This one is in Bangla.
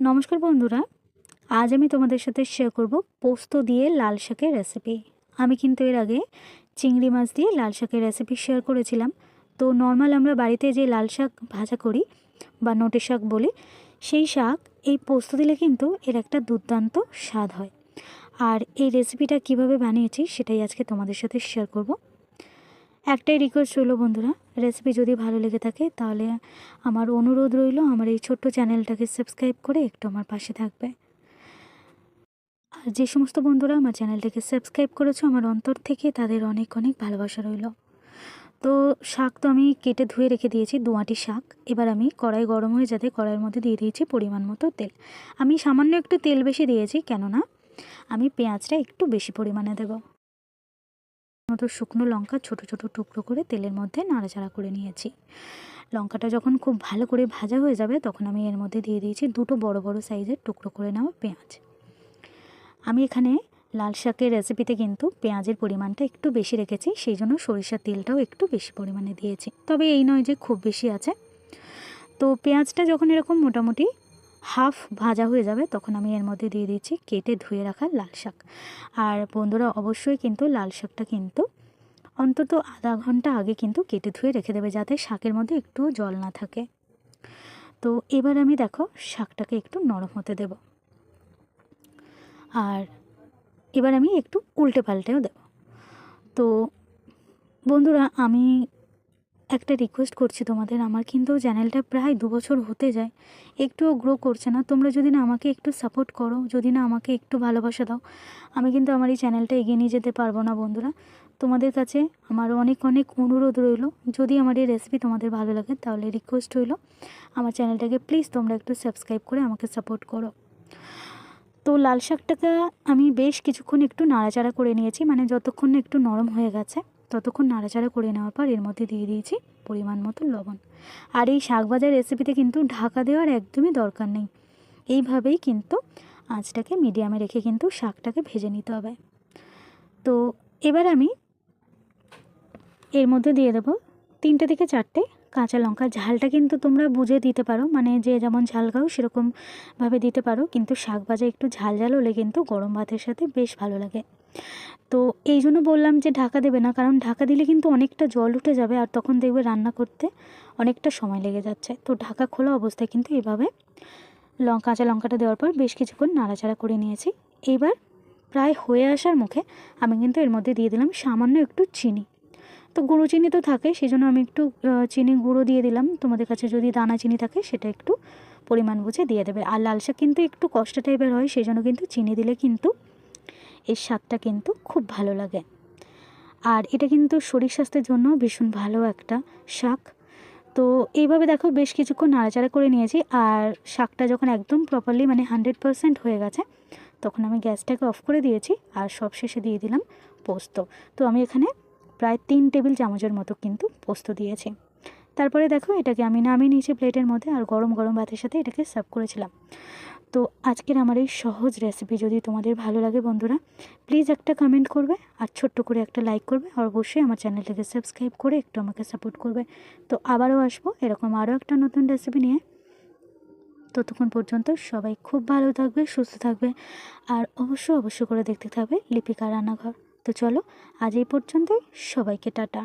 নমস্কার বন্ধুরা, আজ আমি তোমাদের সাথে শেয়ার করব পোস্ত দিয়ে লাল শাকের রেসিপি আমি কিন্তু এর আগে চিংড়ি মাছ দিয়ে লাল শাকের রেসিপি শেয়ার করেছিলাম। তো নর্মাল আমরা বাড়িতে যে লাল শাক ভাজা করি বা নোটে শাক বলি, সেই শাক, এই পোস্ত দিলে কিন্তু এর একটা দুর্দান্ত স্বাদ হয়। আর এই রেসিপিটা কীভাবে বানিয়েছি সেটাই আজকে তোমাদের সাথে শেয়ার করব। একটাই রিকোয়েস্ট রইল, বন্ধুরা রেসিপি যদি ভালো লেগে থাকে তাহলে আমার অনুরোধ রইল, আমার এই ছোট্ট চ্যানেলটাকে সাবস্ক্রাইব করে একটু আমার পাশে থাকবে। আর যে সমস্ত বন্ধুরা আমার চ্যানেলটাকে সাবস্ক্রাইব করেছ, আমার অন্তর থেকে তাদের অনেক অনেক ভালোবাসা রইল। তো শাক তো আমি কেটে ধুয়ে রেখে দিয়েছি দুয়াটি শাক। এবার আমি কড়াই গরম হয়ে যাতে কড়াইয়ের মধ্যে দিয়ে দিয়েছি পরিমাণ মতো তেল। আমি সামান্য একটু তেল বেশি দিয়েছি, কেননা আমি পেঁয়াজটা একটু বেশি পরিমাণে দেবো। মতো শুকনো লঙ্কা ছোট ছোট টুকরো করে তেলের মধ্যে নাড়াচাড়া করে নিয়েছি। লঙ্কাটা যখন খুব ভালো করে ভাজা হয়ে যাবে, তখন আমি এর মধ্যে দিয়ে দিয়েছি দুটো বড় বড় সাইজের টুকরো করে নেওয়া পেঁয়াজ। আমি এখানে লাল শাকের রেসিপিতে কিন্তু পেঁয়াজের পরিমাণটা একটু বেশি রেখেছি, সেই জন্য সরিষার তেলটাও একটু বেশি পরিমাণে দিয়েছি। তবে এই নয় যে খুব বেশি আছে। তো পেঁয়াজটা যখন এরকম মোটামুটি হাফ ভাজা হয়ে যাবে, তখন আমি এর মধ্যে দিয়ে দিচ্ছি কেটে ধুয়ে রাখা লাল শাক। আর বন্ধুরা, অবশ্যই কিন্তু লাল শাকটা কিন্তু অন্তত আধা ঘণ্টা আগে কিন্তু কেটে ধুয়ে রেখে দেবে, যাতে শাকের মধ্যে একটু জল না থাকে। তো এবার আমি দেখো, শাকটাকে একটু নরম হতে দেব। আর এবার আমি একটু উল্টে পাল্টেও দেব। তো বন্ধুরা, আমি একটা রিকোয়েস্ট করছি তোমাদের। আমার কিন্তু চ্যানেলটা প্রায় দু বছর হতে যায়। একটুও গ্রো করছে না। তোমরা যদি না আমাকে একটু সাপোর্ট করো, যদি না আমাকে একটু ভালোবাসা দাও, আমি কিন্তু আমার এই চ্যানেলটা এগিয়ে নিয়ে যেতে পারব না, বন্ধুরা। তোমাদের কাছে আমার অনেক অনেক অনুরোধ রইল। যদি আমার এই রেসিপি তোমাদের ভালো লাগে, তাহলে রিকোয়েস্ট রইল, আমার চ্যানেলটাকে প্লিজ তোমরা একটু সাবস্ক্রাইব করে আমাকে সাপোর্ট করো। তো লাল শাকটাকে আমি বেশ কিছুক্ষণ একটু নাড়াচাড়া করে নিয়েছি মানে যতক্ষণ একটু নরম হয়ে গেছে। ততক্ষণ নাড়াচাড়া করে নেওয়ার পর এর মধ্যে দিয়ে দিয়েছি পরিমাণ মতো লবণ। আর এই শাক ভাজার রেসিপিতে কিন্তু ঢাকা দেওয়ার একদমই দরকার নেই। এইভাবেই কিন্তু আঁচটাকে মিডিয়ামে রেখে কিন্তু শাকটাকে ভেজে নিতে হবে। তো এবার আমি এর মধ্যে দিয়ে দেবো তিনটে থেকে চারটে কাঁচা লঙ্কা। ঝালটা কিন্তু তোমরা বুঝে দিতে পারো মানে যে যেমন ঝাল খাও সেরকমভাবে দিতে পারো, কিন্তু শাক ভাজা একটু ঝাল ঝাল হলে কিন্তু গরম ভাতের সাথে বেশ ভালো লাগে। তো এই জন্য বললাম যে ঢাকা দেবে না, কারণ ঢাকা দিলে কিন্তু অনেকটা জল উঠে যাবে আর তখন দেখবে রান্না করতে অনেকটা সময় লেগে যাচ্ছে। তো ঢাকা খোলা অবস্থায় কিন্তু এভাবে লঙ্কা কাঁচা লঙ্কাটা দেওয়ার পর বেশ কিছুক্ষণ নাড়াচাড়া করে নিয়েছি। এইবার প্রায় হয়ে আসার মুখে আমি কিন্তু এর মধ্যে দিয়ে দিলাম সামান্য একটু চিনি। তো গুঁড়ো চিনি তো থাকে সেই জন্য আমি একটু চিনি গুঁড়ো দিয়ে দিলাম। তোমাদের কাছে যদি দানা চিনি থাকে, সেটা একটু পরিমাণ বুঝে দিয়ে দেবে। আর লাল শাক কিন্তু একটু কষ্ট টাইপের হয় সেই জন্য কিন্তু চিনি দিলে কিন্তু এর স্বাদটা কিন্তু খুব ভালো লাগে। আর এটা কিন্তু শরীর স্বাস্থ্যের জন্য ভীষণ ভালো একটা শাক। তো এইভাবে দেখো বেশ কিছুক্ষণ নাড়াচাড়া করে নিয়েছি আর শাকটা যখন একদম প্রপারলি মানে হান্ড্রেড পারসেন্ট হয়ে গেছে, তখন আমি গ্যাসটাকে অফ করে দিয়েছি আর সব শেষে দিয়ে দিলাম পোস্ত। তো আমি এখানে প্রায় তিন টেবিল চামচের মতো কিন্তু পোস্ত দিয়েছি। তারপরে দেখো এটাকে আমি নামিয়ে নিয়েছি প্লেটের মধ্যে আর গরম গরম ভাতের সাথে এটাকে সার্ভ করেছিলাম। তো আজকের আমার এই সহজ রেসিপি যদি তোমাদের ভালো লাগে বন্ধুরা প্লিজ একটা কমেন্ট করবে আর ছোট্ট করে একটা লাইক করবে আর অবশ্যই আমার চ্যানেলটাকে সাবস্ক্রাইব করে একটু আমাকে সাপোর্ট করবে। তো আবারও আসব এরকম আরও একটা নতুন রেসিপি নিয়ে। ততক্ষণ পর্যন্ত সবাই খুব ভালো থাকবে, সুস্থ থাকবে আর অবশ্যই অবশ্য করে দেখতে থাকবে লিপিকা রান্নাঘর। তো চলো আজ এই পর্যন্তই, সবাইকে টাটা।